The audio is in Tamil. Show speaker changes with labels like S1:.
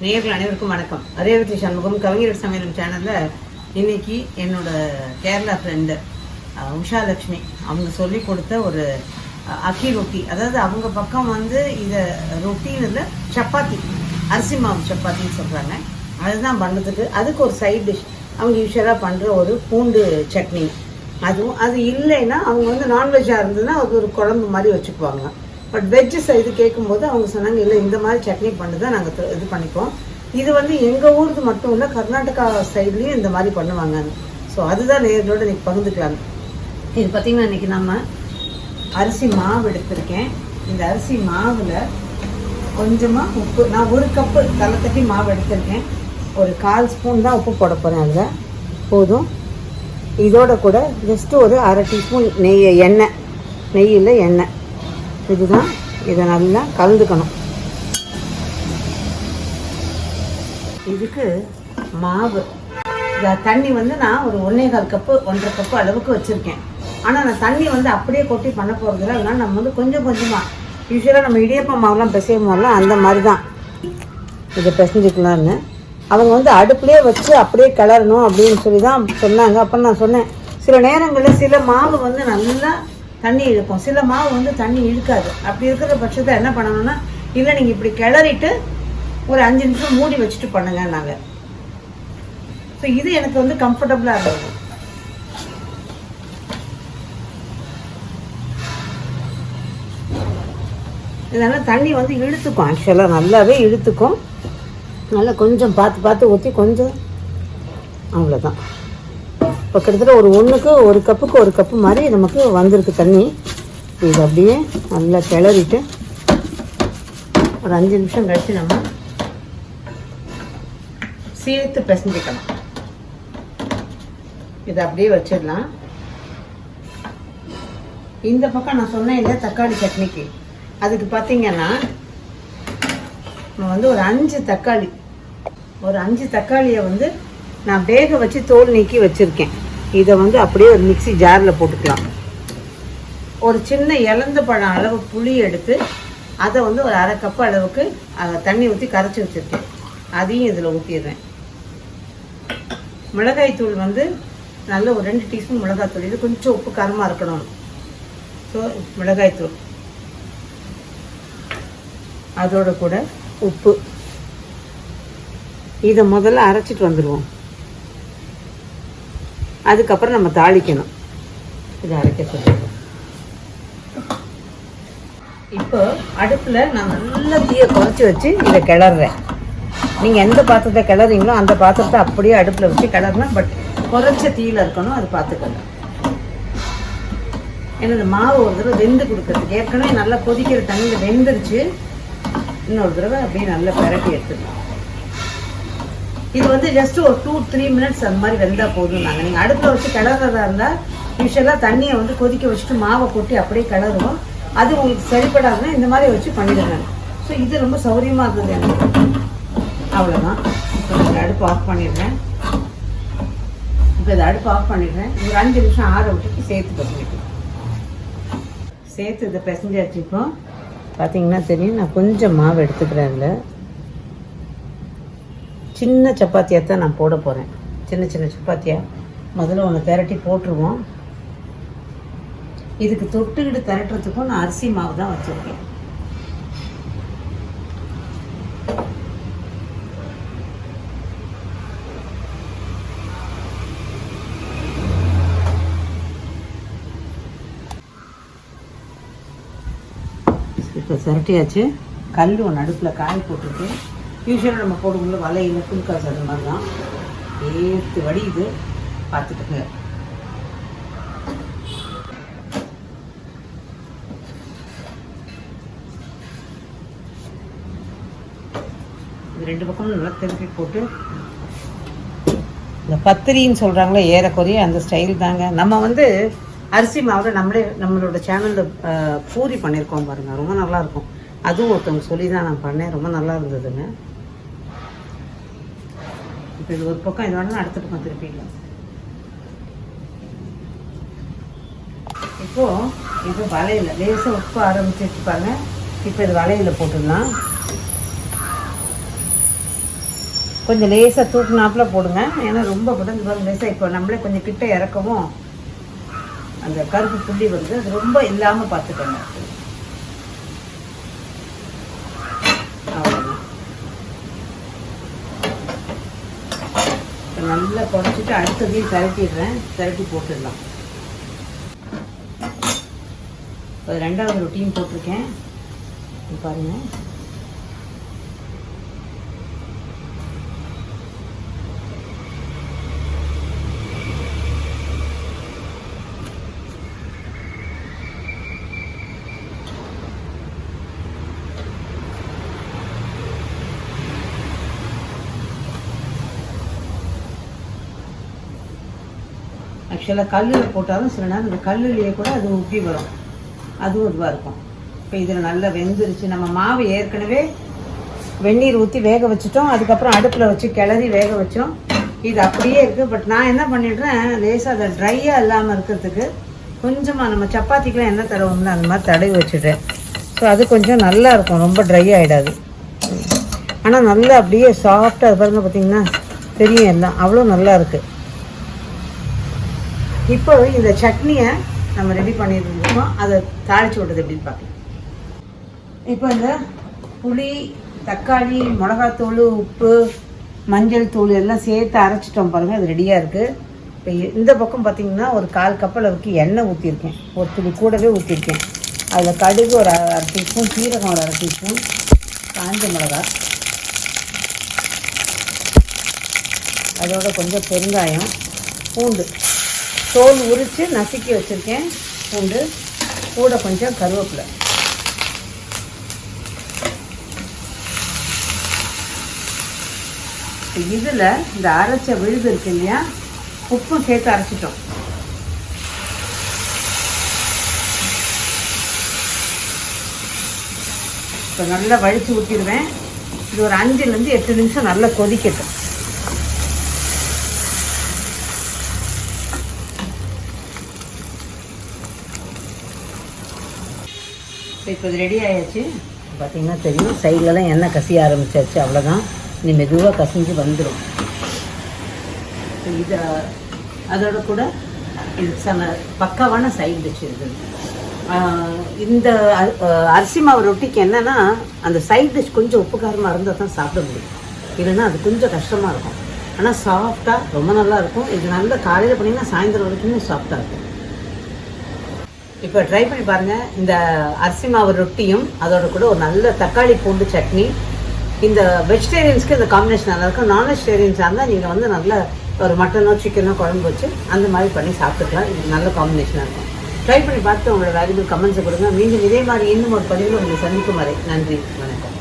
S1: நேயர்கள் அனைவருக்கும் வணக்கம். அதேவற்றி சண்முகம் கவிஞர் சமையலும் சேனலில் இன்னைக்கு என்னோட கேரளா ஃப்ரெண்டு உஷா லக்ஷ்மி அவங்க சொல்லி கொடுத்த ஒரு அக்கி ரொட்டி. அதாவது அவங்க பக்கம் வந்து இதை ரொட்டின்னு இல்லை சப்பாத்தி. அரிசி மாவு சப்பாத்தின்னு சொல்கிறாங்க அதுதான் பண்ணுறதுக்கு அதுக்கு ஒரு சைட் டிஷ் அவங்க யூஸ்வலாக பண்ணுற ஒரு பூண்டு சட்னி. அதுவும் அது இல்லைன்னா அவங்க வந்து நான்வெஜ்ஜாக இருந்ததுன்னா அது ஒரு குழம்பு மாதிரி வச்சுக்குவாங்க. பட் வெஜ் இது கேட்கும்போது அவங்க சொன்னாங்க இல்லை இந்த மாதிரி சட்னி பண்ணி தான் நாங்கள் இது பண்ணிப்போம். இது வந்து எங்கள் ஊருக்கு மட்டும் இல்லை கர்நாடகா சைட்லேயும் இந்த மாதிரி பண்ணுவாங்க. ஸோ அதுதான் நேர்களோட இன்னைக்கு பகிர்ந்துக்கலாம் இது பார்த்திங்கன்னா இன்னைக்கு நம்ம அரிசி மாவு எடுத்திருக்கேன். இந்த அரிசி மாவில் கொஞ்சமாக உப்பு நான் ஒரு கப்பு தலை தட்டி மாவு எடுத்திருக்கேன். ஒரு கால் ஸ்பூன் தான் உப்பு போட போகிறேன் அதில். போதும். இதோட கூட ஜஸ்ட்டு ஒரு அரை டீஸ்பூன் நெய் எண்ணெய். நெய்யில் எண்ணெய். இதுதான். இதை நல்லா கலந்துக்கணும். இதுக்கு மாவு. தண்ணி வந்து நான் ஒரு ஒன்றே கால் கப்பு ஒன்றரை கப்பு அளவுக்கு வச்சுருக்கேன். ஆனால் நான் தண்ணி வந்து அப்படியே கொட்டி பண்ண போகிறதில்ல அதனால் நம்ம வந்து கொஞ்சம் கொஞ்சமாக யூஸ்வலாக நம்ம இடியப்பம் மாவுலாம் பிசையும் போதெல்லாம் அந்த மாதிரி தான் இதை பிசைஞ்சுக்கலாம்னு. அவங்க வந்து அடுப்புலேயே வச்சு அப்படியே கிளறணும் அப்படின்னு சொல்லி தான் சொன்னாங்க. அப்போ நான் சொன்னேன் சில நேரங்களில் சில மாவு வந்து நல்லா தண்ணி இழுக்கும் சில மாவு வந்து தண்ணி இழுக்காது. அப்படி இருக்கிற பட்சத்தை என்ன பண்ணணும்னா இல்லை நீங்கள் இப்படி கிளறிட்டு ஒரு அஞ்சு நிமிஷம் மூடி வச்சுட்டு பண்ணுங்க நாங்கள் ஸோ இது எனக்கு வந்து கம்ஃபர்டபுளாக இருந்தது. இதனால் தண்ணி வந்து இழுத்துக்கும். ஆக்சுவலாக நல்லாவே இழுத்துக்கும். நல்லா கொஞ்சம் பார்த்து பார்த்து ஊற்றி கொஞ்சம் அவ்வளோதான் இப்போ கிட்டத்தட்ட ஒரு ஒன்றுக்கு ஒரு கப்புக்கு ஒரு கப்பு மாதிரி நமக்கு வந்திருக்கு தண்ணி. இது அப்படியே நல்லா கிளறிட்டு ஒரு அஞ்சு நிமிஷம் கழிச்சு நம்ம சேர்த்து பிசைஞ்சிக்கலாம். இதை அப்படியே வச்சிடலாம். இந்த பக்கம் நான் சொன்னேன் இல்லையா தக்காளி சட்னிக்கு. அதுக்கு பார்த்தீங்கன்னா நம்ம வந்து ஒரு அஞ்சு தக்காளி ஒரு அஞ்சு தக்காளியை வந்து நான் வேக வச்சு தோல் நீக்கி வச்சுருக்கேன். இதை வந்து அப்படியே ஒரு மிக்சி ஜாரில் போட்டுக்கலாம். ஒரு சின்ன இலந்த பழம் அளவு புளி எடுத்து அதை வந்து ஒரு அரை கப் அளவுக்கு அதை தண்ணி ஊற்றி கரைச்சி வச்சுருக்கேன். அதையும் இதில் ஊற்றிடுறேன் மிளகாய்த்தூள் வந்து நல்ல ஒரு ரெண்டு டீஸ்பூன் மிளகாய்த்தூள் இது கொஞ்சம் உப்பு காரமாக இருக்கணும். ஸோ மிளகாய்த்தூள் அதோட கூட உப்பு. இதை முதல்ல அரைச்சிட்டு வந்துடுவோம் அதுக்கப்புறம் நம்ம தாளிக்கணும். இதை அரைக்க சொல்லுவோம் இப்போ அடுப்பில் நான் நல்லா தீயை குறைச்சி வச்சு இதை கிளறேன் நீங்கள் எந்த பாத்திரத்தை கிளறீங்களோ அந்த பாத்திரத்தை அப்படியே அடுப்பில் வச்சு கிளறணும் பட் குறைச்ச தீயில இருக்கணும் அது பார்த்துக்கணும் ஏன்னா இந்த மாவு ஒரு தடவை வெந்து கொடுக்கறதுக்கு ஏற்கனவே நல்லா கொதிக்கிற தண்ணியில் வெந்துருச்சு. இன்னொரு தடவை அப்படியே நல்லா பிரட்டி எடுத்துக்கலாம். இது வந்து ஜஸ்ட் ஒரு டூ த்ரீ மினிட்ஸ் அந்த மாதிரி வெந்தால் போதும் நாங்கள் நீங்கள் அடுப்பில் வச்சு கிளறதா இருந்தால் யூஸ்வலாக தண்ணியை வந்து கொதிக்க வச்சுட்டு மாவை கொட்டி அப்படியே கிளறுவோம். அது உங்களுக்கு சரிப்படாதுன்னா இந்த மாதிரி வச்சு பண்ணிடுங்க. ஸோ இது ரொம்ப சௌகரியமாக இருந்தது எனக்கு. அவ்வளோதான் இப்போ நான் அடுப்பு ஆஃப் பண்ணிடுறேன். இப்போ இதை அடுப்பு ஆஃப் பண்ணிடுறேன். ஒரு அஞ்சு நிமிஷம் ஆற விட்டுட்டு சேர்த்து பசங்கிட்டு சேர்த்து இதை பிசைஞ்சாச்சு இப்போ பார்த்தீங்கன்னா தெரியும் நான் கொஞ்சம் மாவு எடுத்துக்கிறேன் இல்லை சின்ன சப்பாத்தியாக தான் நான் போட போகிறேன் சின்ன சின்ன சப்பாத்தியாக முதல்ல ஒன்று திரட்டி போட்டுருவோம். இதுக்கு தொட்டுக்கிட்டு திரட்டுறதுக்கும் நான் அரிசி மாவு தான் வச்சுருக்கேன். இப்போ திரட்டியாச்சு. கல் ஒன்று அடுப்பில் காய போட்டுட்டு யூஸ்வலாக நம்ம போடும்போது வலையில் குளுக்காஸ் அது மாதிரி தான் ஏற்று வடியுது பார்த்துட்டுங்க இது ரெண்டு பக்கமும் நல்லா திருப்பி போட்டு இந்த பத்திரின்னு சொல்கிறாங்களே ஏறக்குறைய அந்த ஸ்டைல் தாங்க. நம்ம வந்து அரிசி மாவில் நம்மளே நம்மளோட சேனலில் பூரி பண்ணியிருக்கோம் பாருங்க. ரொம்ப நல்லா இருக்கும். அதுவும் ஒருத்தவங்க சொல்லி தான் நான் பண்ணேன். ரொம்ப நல்லா இருந்ததுங்க இப்போ இது ஒரு பக்கம் இது வேணாலும் அடுத்த பக்கம் திருப்பிடலாம். இப்போது இப்போ வலையில் லேசாக உப்பு ஆரம்பிச்சு வச்சுப்பாங்க இப்போ இது வலையில் போட்டுடலாம். கொஞ்சம் லேசாக தூக்குனாப்புல போடுங்க. ஏன்னா ரொம்ப படம் லேசாக இப்போ நம்மளே கொஞ்சம் கிட்ட இறக்கவும் அந்த கருப்பு புள்ளி வந்து அது ரொம்ப இல்லாமல் பார்த்துக்கோங்க அவ்வளோதான் இப்போ நல்லா குறைச்சிட்டு அடுத்ததையும் திரட்டிடுறேன். திரட்டி போட்டுடலாம். இப்போ ரெண்டாவது ரொட்டியும் போட்டிருக்கேன். பாருங்கள் ஆக்சுவலாக கல்லில் போட்டாலும் சில நேரம் இந்த கல்லுலேயே கூட அது உப்பி வரும். அதுவும் இதுவாக இருக்கும். இப்போ இதில் நல்லா வெந்துருச்சு. நம்ம மாவு ஏற்கனவே வெந்நீர் ஊற்றி வேக வச்சுட்டோம். அதுக்கப்புறம் அடுப்பில் வச்சு கிளறி வேக வச்சோம். இது அப்படியே இருக்குது பட் நான் என்ன பண்ணிடுறேன் லேசாக அதை ட்ரையாக இல்லாமல் இருக்கிறதுக்கு கொஞ்சமாக நம்ம சப்பாத்திக்கெலாம் என்ன தடவும்னு அந்த மாதிரி தடவி வச்சுட்டேன் ஸோ அது கொஞ்சம் நல்லா இருக்கும். ரொம்ப ட்ரை ஆகிடாது ஆனால் நல்லா அப்படியே சாஃப்டாக அது பாருங்கள் பார்த்தீங்கன்னா தெரியும் எல்லாம். அவ்வளோ நல்லா இருக்குது இப்போ இந்த சட்னியை நம்ம ரெடி பண்ணியிருந்தோம் அதை தாளிச்சு விட்டது எப்படின்னு பார்க்கலாம். இப்போ இந்த புளி தக்காளி மிளகாத்தூள் உப்பு மஞ்சள் தூள் எல்லாம் சேர்த்து அரைச்சிட்டோம் பாருங்கள் அது ரெடியாக இருக்குது இப்போ இந்த பக்கம் பார்த்தீங்கன்னா ஒரு கால் கப் அளவுக்கு எண்ணெய் ஊற்றிருக்கேன் ஒரு துளி கூடவே ஊற்றிருக்கேன் அதில் கடுகு ஒரு அரை அரை டீஸ்பூன் சீரகம் ஒரு அரை டீஸ்பூன் காஞ்ச மிளகா. அதோட கொஞ்சம் பெருங்காயம் பூண்டு. தோல் உரித்து நசுக்கி வச்சுருக்கேன். பூண்டு கூட கொஞ்சம் கருவேப்பிலை. இதில் இந்த அரைச்ச விழுது இருக்கு இல்லையா? உப்பும் சேர்த்து அரைச்சிட்டோம். இப்போ நல்லா வழித்து ஊற்றிடுவேன் இது ஒரு அஞ்சுலேருந்து எட்டு நிமிஷம் நல்லா கொதிக்கட்டும். இப்போ இது ரெடி ஆயாச்சு. பார்த்திங்கன்னா தெரியும். சைட்லலாம் எண்ணெய் கசிய ஆரம்பிச்சாச்சு. அவ்வளோதான் நீ மெதுவாக கசிஞ்சு வந்துடும் இதை அதோட கூட இது சம பக்காவான சைட் டிஷ் இருக்குது. இந்த அரிசி மாவு ரொட்டிக்கு என்னன்னா அந்த சைட் டிஷ் கொஞ்சம் உப்பு காரமாக இருந்தால் தான் சாப்பிட முடியும். இல்லைன்னா அது கொஞ்சம் கஷ்டமாக இருக்கும். ஆனால் சாஃப்டாக ரொம்ப நல்லா இருக்கும். இது நல்ல காலையில் பண்ணிங்கன்னா சாயந்தரம் வரைக்குமே சாஃப்டாக இருக்கும். இப்போ ட்ரை பண்ணி பாருங்கள் இந்த அரிசி மாவு ரொட்டியும் அதோட கூட ஒரு நல்ல தக்காளி பூண்டு சட்னி. இந்த வெஜிடேரியன்ஸ்க்கு இந்த காம்பினேஷன் நல்லா இருக்கும். நான் வெஜிடேரியன்ஸாக இருந்தால் நீங்கள் வந்து நல்ல ஒரு மட்டனோ சிக்கனோ குழம்பு வச்சு அந்த மாதிரி பண்ணி சாப்பிட்டுக்கலாம். இது நல்ல காம்பினேஷனாக இருக்கும். ட்ரை பண்ணி பார்த்து உங்களோட வேல்யூபிள் கமெண்ட்ஸை கொடுங்க. மீண்டும் இதே மாதிரி இன்னும் ஒரு பதிவில் உங்களை சந்திக்கும் வரை நன்றி வணக்கம்.